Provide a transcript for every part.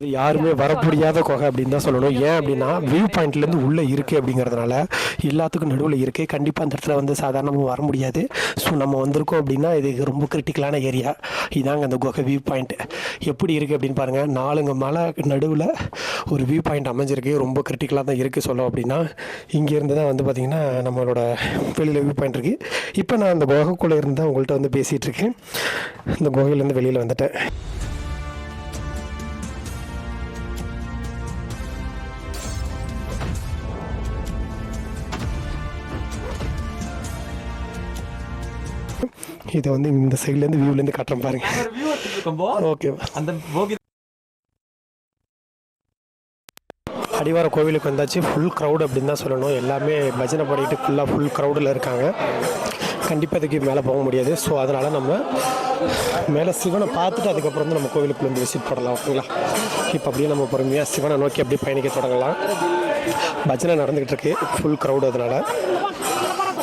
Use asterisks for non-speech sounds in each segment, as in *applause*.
இது யாருமே வர முடியாத குகை அப்படின்னு தான் சொல்லணும். ஏன் அப்படின்னா வியூ பாயிண்ட்லேருந்து உள்ளே இருக்குது அப்படிங்கிறதுனால எல்லாத்துக்கும் நடுவில் இருக்குது கண்டிப்பாக அந்த இடத்துல வந்து சாதாரணமாக வர முடியாது. ஸோ நம்ம வந்திருக்கோம் அப்படின்னா இது ரொம்ப கிரிட்டிக்கலான ஏரியா இதாங்க அந்த குகை வியூ பாயிண்ட் எப்படி இருக்குது அப்படின்னு பாருங்கள் நாலுங்க மலை நடுவில் ஒரு வியூ பாயிண்ட் அமைஞ்சிருக்கு. ரொம்ப கிரிட்டிக்கலாக தான் இருக்குது சொல்லும் அப்படின்னா. இங்கேருந்து தான் வந்து பார்த்திங்கன்னா நம்மளோட வெளியில் வியூ பாயிண்ட் இருக்குது இப்போ நான் அந்த குகைக்குள்ளே இருந்து தான் உங்கள்கிட்ட வந்து பேசிகிட்டு இருக்கேன். இந்த குகையிலேருந்து வெளியில் வந்துட்டேன். இதை வந்து இந்த சைட்லேருந்து வியூலேருந்து காட்டுறேன் பாருங்க. ஒரு வியூ எடுத்துருக்கோம்போ ஓகே அந்த போகி அடிவார கோவிலுக்கு வந்தாச்சு. ஃபுல் க்ரௌட் அப்படின்னு தான் சொல்லணும். எல்லாமே பஜனை பாடிட்டு ஃபுல்லாக ஃபுல் க்ரௌடில் இருக்காங்க. கண்டிப்பாக இதுக்கு மேலே போக முடியாது. ஸோ அதனால் நம்ம மேலே சிவனை பார்த்துட்டு அதுக்கப்புறம் வந்து நம்ம கோவிலுக்குள்ள வந்து விசிட் பண்ணலாம் ஓகேங்களா இப்போ அப்படியே நம்ம பொறுமையாக சிவனை நோக்கி அப்படியே பயணிக்க தொடங்கலாம். பஜனை நடந்துக்கிட்டு இருக்கு. ஃபுல் க்ரௌட் அதனால்.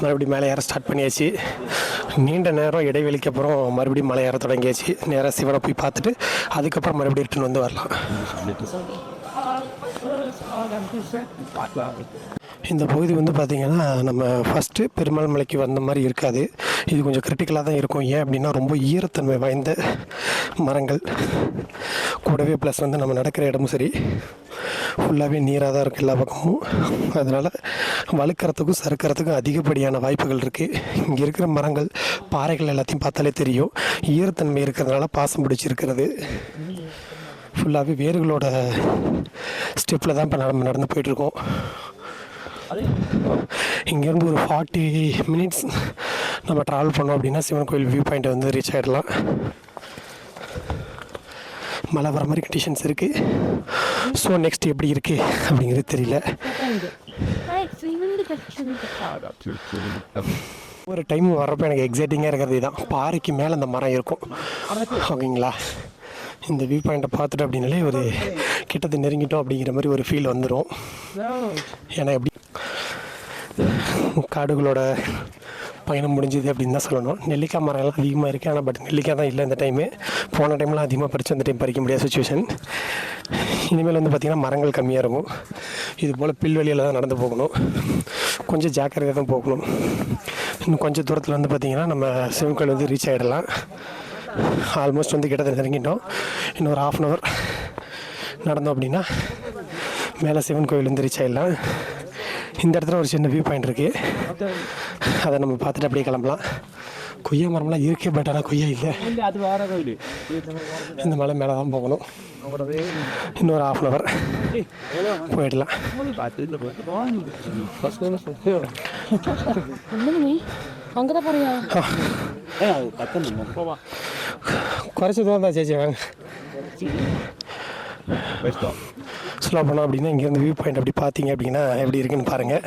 மறுபடியும் மேலே ஏற ஸ்டார்ட் பண்ணியாச்சு. நீண்ட நேரம் இடைவெளிக்கு அப்புறம் மறுபடியும் மலை ஏற தொடங்கியாச்சு. நேராக சிவனை போய் பார்த்துட்டு அதுக்கப்புறம் மறுபடியும் ரிட்டன் வந்து வரலாம். இந்த பகுதி வந்து பார்த்திங்கன்னா நம்ம ஃபஸ்ட்டு பெருமாள் மலைக்கு வந்த மாதிரி இருக்காது. இது கொஞ்சம் கிரிட்டிக்கலாக தான் இருக்கும். ஏன் அப்படின்னா ரொம்ப ஈரத்தன்மை வாய்ந்த மரங்கள். கூடவே ப்ளஸ் வந்து நம்ம நடக்கிற இடமும் சரி ஃபுல்லாகவே நீராக தான் இருக்குது எல்லா பக்கமும். அதனால் வழுக்கிறதுக்கும் சறுக்கிறதுக்கும் அதிகப்படியான வாய்ப்புகள் இருக்குது இங்கே இருக்கிற மரங்கள் பாறைகள் எல்லாத்தையும் பார்த்தாலே தெரியும். ஈரத்தன்மை இருக்கிறதுனால பாசம் பிடிச்சிருக்கிறது. ஃபுல்லாகவே வேர்களோட ஸ்டெப்பில் தான் இப்போ நம்ம நடந்து போயிட்டுருக்கோம் இங்கேருந்து ஒரு ஃபார்ட்டி மினிட்ஸ் நம்ம ட்ராவல் பண்ணோம் அப்படின்னா சிவன் கோயில் வியூ பாயிண்ட்டை வந்து ரீச் ஆகிடலாம் மழை வர மாதிரி கண்டிஷன்ஸ் இருக்குது ஸோ நெக்ஸ்ட் எப்படி இருக்குது அப்படிங்கிறது தெரியல. ஒரு டைம் வர்றப்போ எனக்கு எக்ஸைட்டிங்காக இருக்கிறது தான் பாறைக்கு மேலே அந்த மரம் இருக்கும். ஓகேங்களா? இந்த வியூ பாயிண்ட்டை பார்த்துட்டு அப்படின்னாலே ஒரு கிட்டத்தை நெருங்கிட்டோம் அப்படிங்கிற மாதிரி ஒரு ஃபீல் வந்துடும் ஏன்னா எப்படி? காடுகளோட பயணம் முடிஞ்சுது அப்படின்னு தான் சொல்லணும். நெல்லிக்காய் மரம் எல்லாம் அதிகமாக இருக்குது ஆனால் பட் நெல்லிக்காய் தான் இல்லை இந்த டைமு போன டைம்லாம் அதிகமாக பறித்து அந்த டைம் பறிக்க முடியாத சுச்சுவேஷன் இனிமேல் வந்து பார்த்திங்கன்னா மரங்கள் கம்மியாக இருக்கும். இது போல் பில்வெளியில் தான் நடந்து போகணும். கொஞ்சம் ஜாக்கிரதையாக தான் போகணும். இன்னும் கொஞ்சம் தூரத்தில் வந்து பார்த்திங்கன்னா நம்ம சிவன் கோயில் வந்து ரீச் ஆகிடலாம் ஆல்மோஸ்ட் வந்து கிட்டத்தட்ட இறங்கிட்டோம். இன்னும் ஒரு ஆஃப் அன் ஹவர் நடந்தோம் அப்படின்னா மேலே சிவன் கோயில் வந்து ரீச் ஆகிடலாம் இந்த இடத்துல ஒரு சின்ன வியூ பாயிண்ட் இருக்குது அதை நம்ம பார்த்துட்டு அப்படியே கிளம்பலாம். கொய்யா மரம்லாம் இருக்குது பட் ஆனால் கொய்யா இல்லை. இல்ல அது வேற கோயில் இந்த மலை மேலே தான் போகணும். இன்னொரு ஆஃப் அன் ஹவர் போயிடலாம். அங்கதான் போறியா? குறைச்சி தூரம் தான் சேச்சி வாங்க. ஸ்லோ பண்ணோம் அப்படின்னா இங்கேருந்து வியூ பாயிண்ட் அப்படி பார்த்தீங்க அப்படின்னா எப்படி இருக்குன்னு பாருங்கள்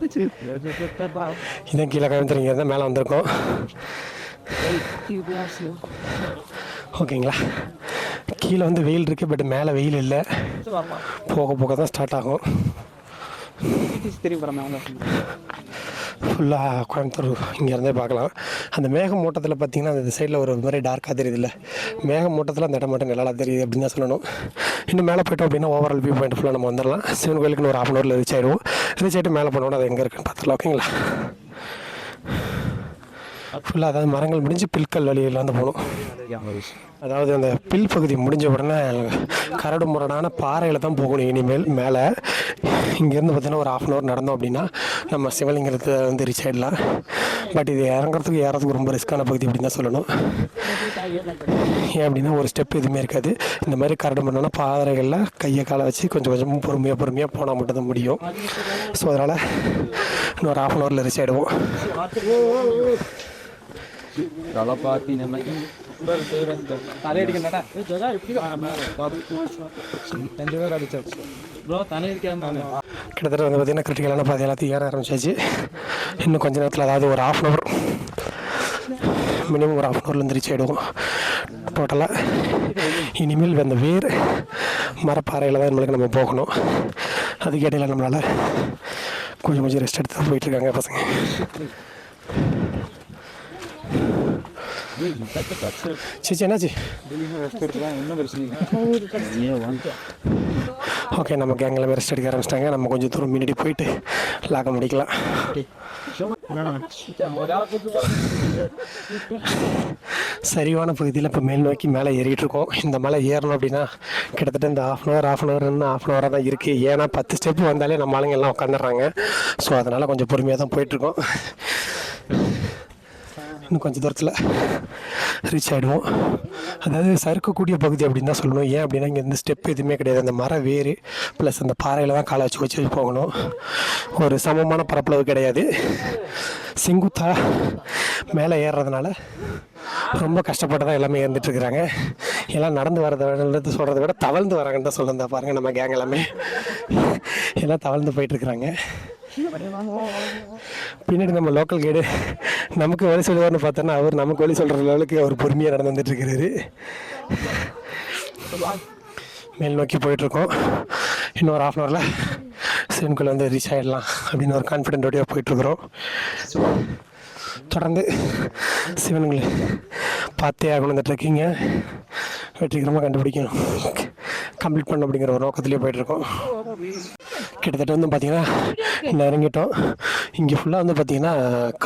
*laughs* இதான் கீழே கோயம்புத்தூர் இங்கே மேலே வந்திருக்கோம். ஓகேங்களா? கீழே வந்து வெயில் இருக்குது பட் மேலே வெயில் இல்லை. போக போக தான் ஸ்டார்ட் ஆகும். தெரியும் ஃபுல்லாக கோயம்புத்தூர் இங்கேருந்தே பார்க்கலாம். அந்த மேகமூட்டத்தில் பார்த்தீங்கன்னா அந்த சைடில் ஒரு மாதிரி டார்க்காக தெரியுதுல்ல. மேகமூட்டத்தில் அந்த இடம் மட்டும் நல்லா தெரியுது அப்படின்னு தான் சொல்லணும். இன்னும் மேலே போயிட்டோம் அப்படின்னா ஓவரால் வியூ பாயிண்ட் ஃபுல்லாக நம்ம வந்துடலாம். சிவன் கோயிலுக்கு ஒரு ஹாஃப் அன் ஹவரில் ரீச் ஆயிடுவோம். ரீச் ஆகிட்டு மேலே போனோட அது எங்கே இருக்குன்னு பார்த்துக்கலாம் ஓகேங்களா ஃபுல்லாக அதாவது மரங்கள் முடிஞ்சு பில்கல் வழியில் வந்து போகணும். அதாவது அந்த பில் பகுதி முடிஞ்ச உடனே கரடு முரடான பாறையில் தான் போகணும் இனிமேல் மேலே. இங்கேருந்து பார்த்தீங்கன்னா ஒரு ஆஃப் அன் ஹவர் நடந்தோம் அப்படின்னா நம்ம சிவலிங்கத்தை வந்து ரீச் ஆகிடலாம் பட் இது இறங்குறதுக்கு ஏறதுக்கு ரொம்ப ரிஸ்க்கான பகுதி அப்படின்னு தான் சொல்லணும். ஏன் அப்படின்னா ஒரு ஸ்டெப் எதுவுமே இருக்காது. இந்த மாதிரி கரடு பண்ணோன்னா பாதரைகளில் கையை காலை வச்சு கொஞ்சம் கொஞ்சம் பொறுமையாக பொறுமையாக போனால் மட்டும்தான் முடியும். ஸோ அதனால் இன்னும் ஒரு ஹாஃப் அன் ஹவரில் ரிச் ஆகிடுவோம் கிட்டத்தட்ட வந்து பார்த்தீங்கன்னா கிரிட்டிக்கலான பாதை எல்லாத்தையும் ஏற ஆரம்பிச்சாச்சு. இன்னும் கொஞ்ச நேரத்தில் அதாவது ஒரு ஆஃப் அன் ஹவர் மினிமம் ஒரு ஆஃப் அன் ஹவர்லேருந்து ஆகிடுவோம் டோட்டலாக இனிமேல் அந்த வேர் மரப்பாறையில் தான் நம்மளுக்கு நம்ம போகணும். அதுக்கு இடையில நம்மளால் கொஞ்சம் கொஞ்சம் ரெஸ்ட் எடுத்து தான் போயிட்டுருக்காங்க பசங்க. சரி என்னாச்சு? ஓகே நம்ம கேங்கில் ரெஸ்ட் எடுக்க ஆரம்பிச்சிட்டாங்க. நம்ம கொஞ்சம் தூரம் முன்னாடி போயிட்டு லாக முடிக்கலாம். *laughs* சரிவான பகுதியில் இப்போ மேல் நோக்கி மேலே ஏறிட்டு இருக்கோம் இந்த மலை ஏறணும் அப்படின்னா கிட்டத்தட்ட இந்த half an hour half an ஹவர்னு இன்னும் ஆஃப் அன் ஹவராக தான் இருக்குது ஏன்னா பத்து ஸ்டெப் வந்தாலே நம்ம ஆளுங்க எல்லாம் உட்காந்துடுறாங்க. ஸோ அதனால் கொஞ்சம் பொறுமையாக தான் போயிட்டுருக்கோம். இன்னும் கொஞ்சம் தூரத்தில் ரீச் ஆகிடுவோம் அதாவது சறுக்கக்கூடிய பகுதி அப்படின்னு தான் சொல்லணும். ஏன் அப்படின்னா இங்கே இந்த ஸ்டெப் எதுவுமே கிடையாது. அந்த மர வேறு ப்ளஸ் அந்த பாறையில் தான் காலை வச்சு வச்சு போகணும். ஒரு சமமான பரப்பளவு கிடையாது. செங்குத்தா மேலே ஏறுறதுனால ரொம்ப கஷ்டப்பட்டு தான் எல்லாமே இருந்துட்டுருக்குறாங்க எல்லாம் நடந்து வரது சொல்கிறத விட தவழ்ந்து வராங்கன்னு தான் சொல்லுறேன் பாருங்கள் நம்ம கேங் எல்லாமே. எல்லாம் தவழ்ந்து போயிட்டுருக்குறாங்க பின்னாடி நம்ம லோக்கல் கைடு நமக்கு வழி சொல்லுவார்னு பார்த்தோன்னா அவர் நமக்கு வழி சொல்கிற லெவலுக்கு அவர் பொறுமையாக நடந்து வந்துட்டுருக்கிறாரு. மேல் நோக்கி போயிட்டுருக்கோம். இன்னும் ஒரு ஆஃப் அன் ஹவரில் சிவனுக்குள்ளே வந்து ரீச் ஆகிடலாம் அப்படின்னு ஒரு கான்ஃபிடென்ட்டோடய போயிட்டுருக்குறோம். தொடர்ந்து சிவன்களை பார்த்தே ஆகணும் இந்த ட்ரெக்கிங்கை வெற்றிகரமாக கண்டுபிடிக்கணும். கம்ப்ளீட் பண்ணணும் அப்படிங்கிற ஒரு நோக்கத்துலேயே போயிட்டுருக்கோம். கிட்டத்தட்ட வந்து பார்த்திங்கன்னா நெருங்கிட்டோம் இங்கே ஃபுல்லாக வந்து பார்த்திங்கன்னா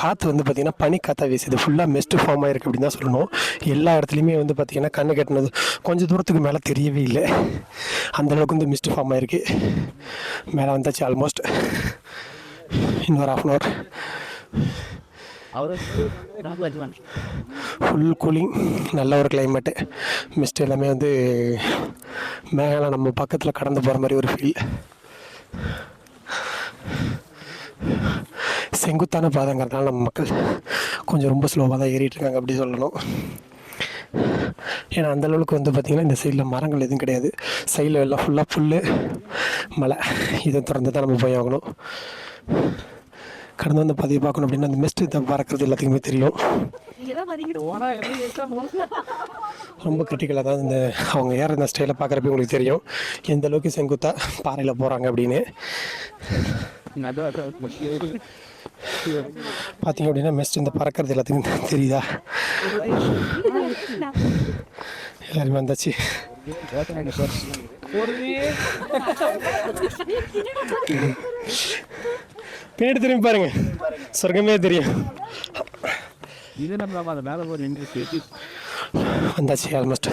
காற்று வந்து பார்த்திங்கன்னா பனி காற்றா வீசுது. ஃபுல்லாக மெஸ்ட்டு ஃபார்ம் ஆயிருக்கு அப்படின்னு தான் சொல்லணும். எல்லா இடத்துலையுமே வந்து பார்த்திங்கன்னா கண்ணு கட்டினது கொஞ்சம் தூரத்துக்கு மேலே தெரியவே இல்லை. அந்த அளவுக்கு வந்து மிஸ்ட் ஃபார்ம் ஆயிருக்கு. மேலே வந்தாச்சு ஆல்மோஸ்ட் இன்னொரு half an hour full cooling நல்ல ஒரு கிளைமேட்டு மிஸ்ட் எல்லாமே வந்து மேலே நம்ம பக்கத்தில் கடந்து போகிற மாதிரி ஒரு ஃபீல் செங்குத்தான பாதைங்கிறதுனால நம்ம மக்கள் கொஞ்சம் ரொம்ப ஸ்லோவாக தான் ஏறிட்டு இருக்காங்க அப்படி சொல்லணும். ஏன்னா அந்தளவுக்கு வந்து பார்த்திங்கன்னா இந்த சைடில் மரங்கள் எதுவும் கிடையாது. சைடில் எல்லாம் ஃபுல்லாக புல் மலை. இதை திறந்து தான் நம்ம போய் ஆகணும். கடந்து வந்து பதிவு பார்க்கணும் அப்படின்னா அந்த மெஸ்ட் இதை பறக்கிறது எல்லாத்துக்குமே தெரியும். ரொம்ப கிரிட்டிக்கலாக தான் இந்த அவங்க ஏற இந்த ஸ்டைலை பார்க்குறப்ப உங்களுக்கு தெரியும். எந்த அளவுக்கு செங்குத்தா பாறையில் போகிறாங்க அப்படின்னு. பார்த்தீங்க அப்படின்னா மெஸ்ட் இந்த பறக்கிறது எல்லாத்துக்கும் தெரியுதா? எல்லாருமே வந்தாச்சு. பின்னாடி திரும்பி பாருங்க. சொர்க்கமே தெரியும். இது நம்ம அந்த மேலே போய் நின்று வந்தாச்சு ஆல்மோஸ்ட்